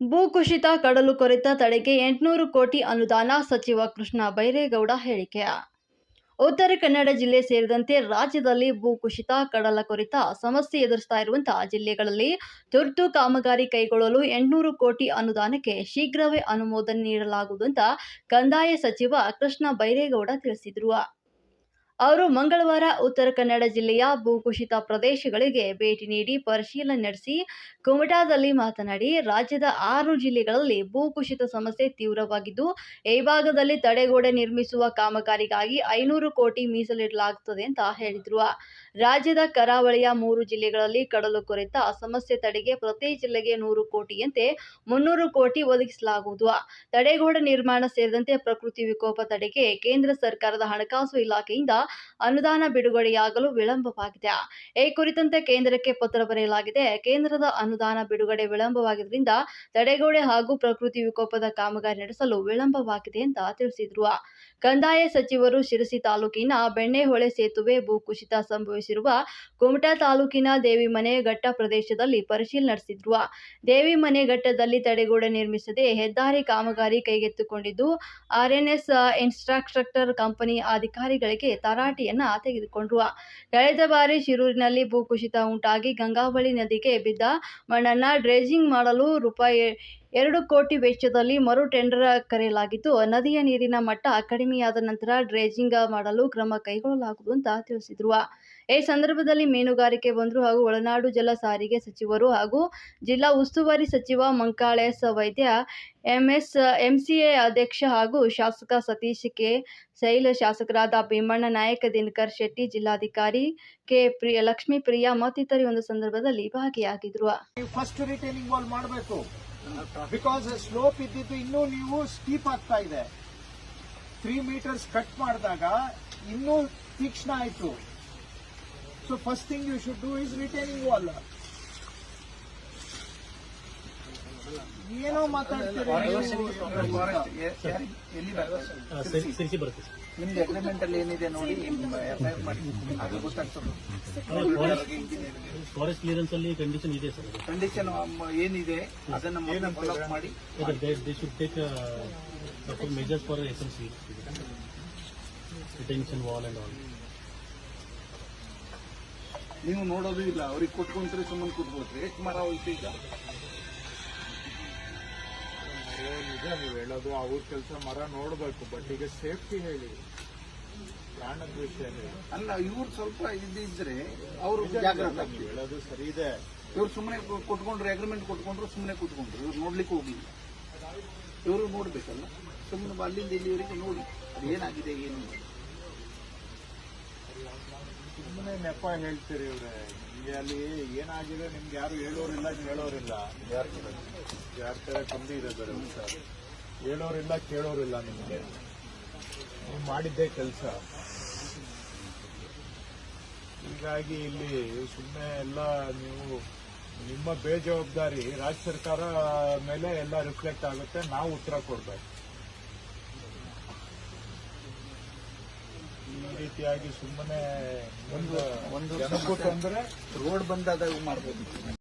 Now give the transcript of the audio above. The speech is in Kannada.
ಭೂಕುಸಿತ, ಕಡಲು ಕೊರೆತ ತಡೆಗೆ ಎಂಟುನೂರು ಕೋಟಿ ಅನುದಾನ ಸಚಿವ ಕೃಷ್ಣ ಬೈರೇಗೌಡ ಹೇಳಿಕೆ. ಉತ್ತರ ಕನ್ನಡ ಜಿಲ್ಲೆ ಸೇರಿದಂತೆ ರಾಜ್ಯದಲ್ಲಿ ಭೂಕುಸಿತ, ಕಡಲ ಕೊರೆತ ಸಮಸ್ಯೆ ಎದುರಿಸ್ತಾ ಇರುವಂತಹ ಜಿಲ್ಲೆಗಳಲ್ಲಿ ತುರ್ತು ಕಾಮಗಾರಿ ಕೈಗೊಳ್ಳಲು ಎಂಟುನೂರು ಕೋಟಿ ಅನುದಾನಕ್ಕೆ ಶೀಘ್ರವೇ ಅನುಮೋದನೆ ನೀಡಲಾಗುವುದು ಅಂತ ಕಂದಾಯ ಸಚಿವ ಕೃಷ್ಣ ಬೈರೇಗೌಡ ತಿಳಿಸಿದರು. ಅವರು ಮಂಗಳವಾರ ಉತ್ತರ ಕನ್ನಡ ಜಿಲ್ಲೆಯ ಭೂಕುಸಿತ ಪ್ರದೇಶಗಳಿಗೆ ಭೇಟಿ ನೀಡಿ ಪರಿಶೀಲನೆ ನಡೆಸಿ ಕುಮಟಾದಲ್ಲಿ ಮಾತನಾಡಿ, ರಾಜ್ಯದ ಆರು ಜಿಲ್ಲೆಗಳಲ್ಲಿ ಭೂಕುಸಿತ ಸಮಸ್ಯೆ ತೀವ್ರವಾಗಿದ್ದು, ಈ ಭಾಗದಲ್ಲಿ ತಡೆಗೋಡೆ ನಿರ್ಮಿಸುವ ಕಾಮಗಾರಿಗಾಗಿ ಐನೂರು ಕೋಟಿ ಮೀಸಲಿಡಲಾಗುತ್ತದೆ ಅಂತ ಹೇಳಿದರು. ರಾಜ್ಯದ ಕರಾವಳಿಯ ಮೂರು ಜಿಲ್ಲೆಗಳಲ್ಲಿ ಕಡಲು ಕೊರೆತ, ಸಮಸ್ಯೆ ತಡೆಗೆ ಪ್ರತಿ ಜಿಲ್ಲೆಗೆ ನೂರು ಕೋಟಿಯಂತೆ ಮುನ್ನೂರು ಕೋಟಿ ಒದಗಿಸಲಾಗುವುದು. ತಡೆಗೋಡೆ ನಿರ್ಮಾಣ ಸೇರಿದಂತೆ ಪ್ರಕೃತಿ ವಿಕೋಪ ತಡೆಗೆ ಕೇಂದ್ರ ಸರ್ಕಾರದ ಹಣಕಾಸು ಇಲಾಖೆಯಿಂದ ಅನುದಾನ ಬಿಡುಗಡೆಯಾಗಲು ವಿಳಂಬವಾಗಿದೆ. ಈ ಕುರಿತಂತೆ ಕೇಂದ್ರಕ್ಕೆ ಪತ್ರ ಬರೆಯಲಾಗಿದೆ. ಕೇಂದ್ರದ ಅನುದಾನ ಬಿಡುಗಡೆ ವಿಳಂಬವಾಗಿದ್ದರಿಂದ ತಡೆಗೋಡೆ ಹಾಗೂ ಪ್ರಕೃತಿ ವಿಕೋಪದ ಕಾಮಗಾರಿ ನಡೆಸಲು ವಿಳಂಬವಾಗಿದೆ ಅಂತ ತಿಳಿಸಿದ್ರು. ಕಂದಾಯ ಸಚಿವರು ಶಿರಸಿ ತಾಲೂಕಿನ ಬೆಣ್ಣೆಹೊಳೆ ಸೇತುವೆ ಭೂಕುಸಿತ ಸಂಭವಿಸಿರುವ ಕುಮಟಾ ತಾಲೂಕಿನ ದೇವಿಮನೆ ಘಟ್ಟ ಪ್ರದೇಶದಲ್ಲಿ ಪರಿಶೀಲನೆ ನಡೆಸಿದ್ರು. ದೇವಿಮನೆ ಘಟ್ಟದಲ್ಲಿ ತಡೆಗೋಡೆ ನಿರ್ಮಿಸದೆ ಹೆದ್ದಾರಿ ಕಾಮಗಾರಿ ಕೈಗೆತ್ತಿಕೊಂಡಿದ್ದು, ಆರ್ಎನ್ಎಸ್ ಇನ್ಫ್ರಾಸ್ಟ್ರಕ್ಚರ್ ಕಂಪನಿ ಅಧಿಕಾರಿಗಳಿಗೆ ತರಾಟೆಯನ್ನ ತೆಗೆದುಕೊಂಡ್ರು. ಕಳೆದ ಬಾರಿ ಶಿರೂರಿನಲ್ಲಿ ಭೂಕುಸಿತ ಉಂಟಾಗಿ ಗಂಗಾವಳಿ ನದಿಗೆ ಬಿದ್ದ ಮಣ್ಣನ್ನ ಡ್ರೇಜಿಂಗ್ ಮಾಡಲು ರೂಪಾಯಿ ಎರಡು ಕೋಟಿ ವೆಚ್ಚದಲ್ಲಿ ಮರು ಟೆಂಡರ್ ಕರೆಯಲಾಗಿದ್ದು, ನದಿಯ ನೀರಿನ ಮಟ್ಟ ಕಡಿಮೆಯಾದ ನಂತರ ಡ್ರೇಜಿಂಗ್ ಮಾಡಲು ಕ್ರಮ ಕೈಗೊಳ್ಳಲಾಗುವುದು ಅಂತ ತಿಳಿಸಿದ್ರು. ಈ ಸಂದರ್ಭದಲ್ಲಿ ಮೀನುಗಾರಿಕೆ ಬಂದರು ಹಾಗೂ ಒಳನಾಡು ಜಲ ಸಾರಿಗೆ ಸಚಿವರು ಹಾಗೂ ಜಿಲ್ಲಾ ಉಸ್ತುವಾರಿ ಸಚಿವ ಮಂಕಾಳೆಸ್ ವೈದ್ಯ ಎಂಎಸ್, ಎಂಸಿಎ ಅಧ್ಯಕ್ಷ ಹಾಗೂ ಶಾಸಕ ಸತೀಶ್ ಕೆ. ಶೈಲ, ಶಾಸಕರಾದ ಭೀಮಣ್ಣ ನಾಯಕ, ದಿನಕರ್ ಶೆಟ್ಟಿ, ಜಿಲ್ಲಾಧಿಕಾರಿ ಕೆ. ಪ್ರಿಯ ಲಕ್ಷ್ಮೀ ಪ್ರಿಯಾ ಮತ್ತಿತರರು ಒಂದು ಸಂದರ್ಭದಲ್ಲಿ ಭಾಗಿಯಾಗಿದ್ರು. ಮಾಡಬೇಕು. ಬಿಕಾಸ್ ಸ್ಲೋಪ್ ಇದ್ದಿದ್ದು ಇನ್ನೂ ನೀವು ಸ್ಟೀಪ್ ಆಗ್ತಾ ಇದೆ. ತ್ರೀ ಮೀಟರ್ಸ್ ಕಟ್ ಮಾಡಿದಾಗ ಇನ್ನೂ ತೀಕ್ಷ್ಣ ಆಯಿತು. So first thing you should do is retaining wall ಏನೋ ಮಾತಾಡ್ತೀರಿ ನಿಮ್ದು ಅಗ್ರಿಮೆಂಟ್ ಅಲ್ಲಿ ಏನಿದೆ ನೋಡಿ ಎಫ್ಐಆರ್ ಮಾಡಿ. ಅದು ಗೊತ್ತಾಗ್ತದೆ. ಫಾರೆಸ್ಟ್ ಕ್ಲಿಯರೆನ್ಸ್ ಅಲ್ಲಿ ಕಂಡೀಷನ್ ಇದೆ ಸರ್. ಕಂಡೀಷನ್ ಏನಿದೆ ಅದನ್ನ ಮೊದಲು ಫಾಲೋ ಮಾಡಿ. They should take measures for S L C retention wall and all ನೀವು ನೋಡೋದು ಇಲ್ಲ. ಅವ್ರಿಗೆ ಕೊಟ್ಕೊಂಡ್ರೆ ಸುಮ್ಮನೆ ಕೂತ್ಕೋತ್ರಿ ಎಷ್ಟು ಮರ ಹೋಯ್ತು ಈಗ ನಿಜ ನೀವು ಹೇಳೋದು ಅವ್ರ ಕೆಲಸ ಮರ ನೋಡಬೇಕು ಬಟ್ ಈಗ ಸೇಫ್ಟಿ ಹೇಳಿ. ಪ್ರಾಣದ ವಿಷಯ ಹೇಳಿ. ಅಲ್ಲ ಇವ್ರು ಸ್ವಲ್ಪ ಇದ್ದಿದ್ರೆ ಅವರು ಜಾಗ್ರತೆ ನೀವು ಹೇಳೋದು ಸರಿ ಇದೆ. ಇವ್ರು ಸುಮ್ಮನೆ ಕೊಟ್ಕೊಂಡ್ರು ಅಗ್ರಿಮೆಂಟ್ ಕೊಟ್ಕೊಂಡ್ರು ಸುಮ್ಮನೆ ಕೂತ್ಕೊಂಡ್ರು. ಇವ್ರು ನೋಡ್ಲಿಕ್ಕೆ ಹೋಗಿಲ್ಲ ಇವರು ನೋಡ್ಬೇಕಲ್ಲ. ಸುಮ್ಮನೆ ಅಲ್ಲಿಂದ ಇಲ್ಲಿವರೆಗೂ ನೋಡಿ. ಅದೇನಾಗಿದೆ ಏನು. ಸುಮ್ಮನೆ ನೆಪ ಹೇಳ್ತೀರಿ ಇವ್ರೆ. ಇಲ್ಲಿ ಅಲ್ಲಿ ಏನಾಗಿದೆ ನಿಮ್ಗೆ ಯಾರು ಹೇಳೋರಿಲ್ಲ ಕೇಳೋರಿಲ್ಲ ಯಾರ ತರ ಕಮ್ಮಿ ಇದೆ ಬೇರೆ ವಿಚಾರ ಹೇಳೋರಿಲ್ಲ, ಕೇಳೋರಿಲ್ಲ ನಿಮಗೆ. ನೀವು ಮಾಡಿದ್ದೇ ಕೆಲಸ. ಹೀಗಾಗಿ ಇಲ್ಲಿ ಸುಮ್ಮನೆ ಎಲ್ಲ ನೀವು ನಿಮ್ಮ ಬೇಜವಾಬ್ದಾರಿ ರಾಜ್ಯ ಸರ್ಕಾರ ಮೇಲೆ ಎಲ್ಲ ರಿಫ್ಲೆಕ್ಟ್ ಆಗುತ್ತೆ. ನಾವು ಉತ್ತರ ಕೊಡ್ಬೇಕು. ರೀತಿಯಾಗಿ ಸುಮ್ಮನೆ ಒಂದು ಒಂದು ತೊಂದರೆ ರೋಡ್ ಬಂದಾದಾಗ ಮಾಡ್ಬೋದು.